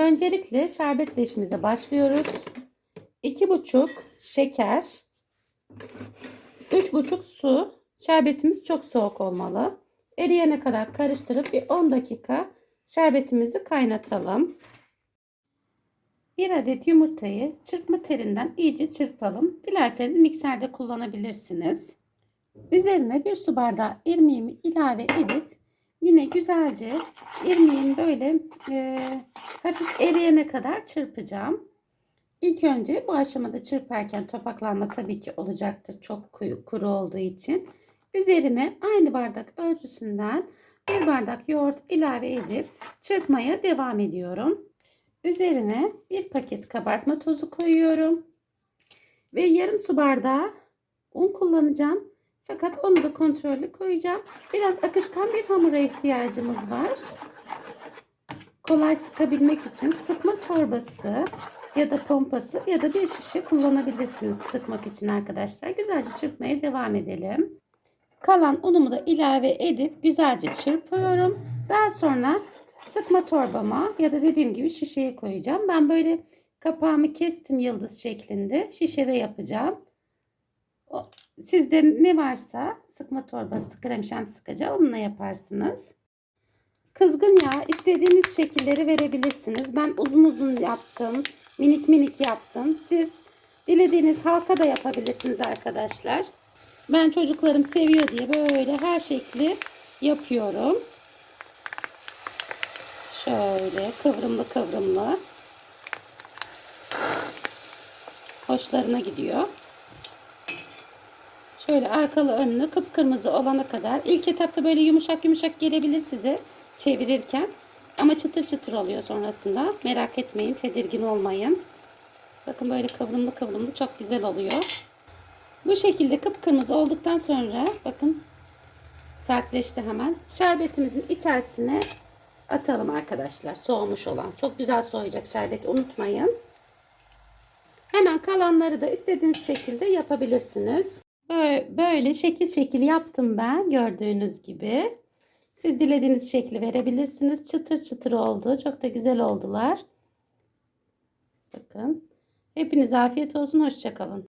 Öncelikle şerbetle işimize başlıyoruz. 2,5 şeker, 3,5 su. Şerbetimiz çok soğuk olmalı. Eriyene kadar karıştırıp bir 10 dakika şerbetimizi kaynatalım. Bir adet yumurtayı çırpma telinden iyice çırpalım. Dilerseniz mikserde kullanabilirsiniz. Üzerine bir su bardağı irmiğimi ilave edip yine güzelce irmiğin böyle e, hafif eriyene kadar çırpacağım. İlk önce bu aşamada çırparken topaklanma tabii ki olacaktır çok kuru olduğu için. Üzerine aynı bardak ölçüsünden bir bardak yoğurt ilave edip çırpmaya devam ediyorum. Üzerine bir paket kabartma tozu koyuyorum. Ve yarım su bardağı un kullanacağım. Fakat onu da kontrollü koyacağım. Biraz akışkan bir hamura ihtiyacımız var. Kolay sıkabilmek için sıkma torbası ya da pompası ya da bir şişe kullanabilirsiniz sıkmak için arkadaşlar. Güzelce çırpmaya devam edelim. Kalan unumu da ilave edip güzelce çırpıyorum. Daha sonra sıkma torbama ya da dediğim gibi şişeye koyacağım. Ben böyle kapağımı kestim yıldız şeklinde. Şişede yapacağım. Sizde ne varsa sıkma torbası, krem şanti sıkacağı onunla yaparsınız. Kızgın yağ istediğiniz şekilleri verebilirsiniz. Ben uzun uzun yaptım. Minik minik yaptım. Siz dilediğiniz halka da yapabilirsiniz arkadaşlar. Ben çocuklarım seviyor diye böyle her şekli yapıyorum. Şöyle kıvrımlı kıvrımlı. Hoşlarına gidiyor. Şöyle arkalı önlü kıpkırmızı olana kadar. ilk etapta böyle yumuşak yumuşak gelebilir size çevirirken. Ama çıtır çıtır oluyor sonrasında. Merak etmeyin, tedirgin olmayın. Bakın böyle kıvrımlı kıvrımlı çok güzel oluyor. Bu şekilde kıpkırmızı olduktan sonra bakın sertleşti hemen. Şerbetimizin içerisine atalım arkadaşlar. Soğumuş olan. Çok güzel soğuyacak şerbeti unutmayın. Hemen kalanları da istediğiniz şekilde yapabilirsiniz. Böyle şekil şekil yaptım ben gördüğünüz gibi. Siz dilediğiniz şekli verebilirsiniz. Çıtır çıtır oldu. Çok da güzel oldular. Bakın. Hepinize afiyet olsun. Hoşçakalın.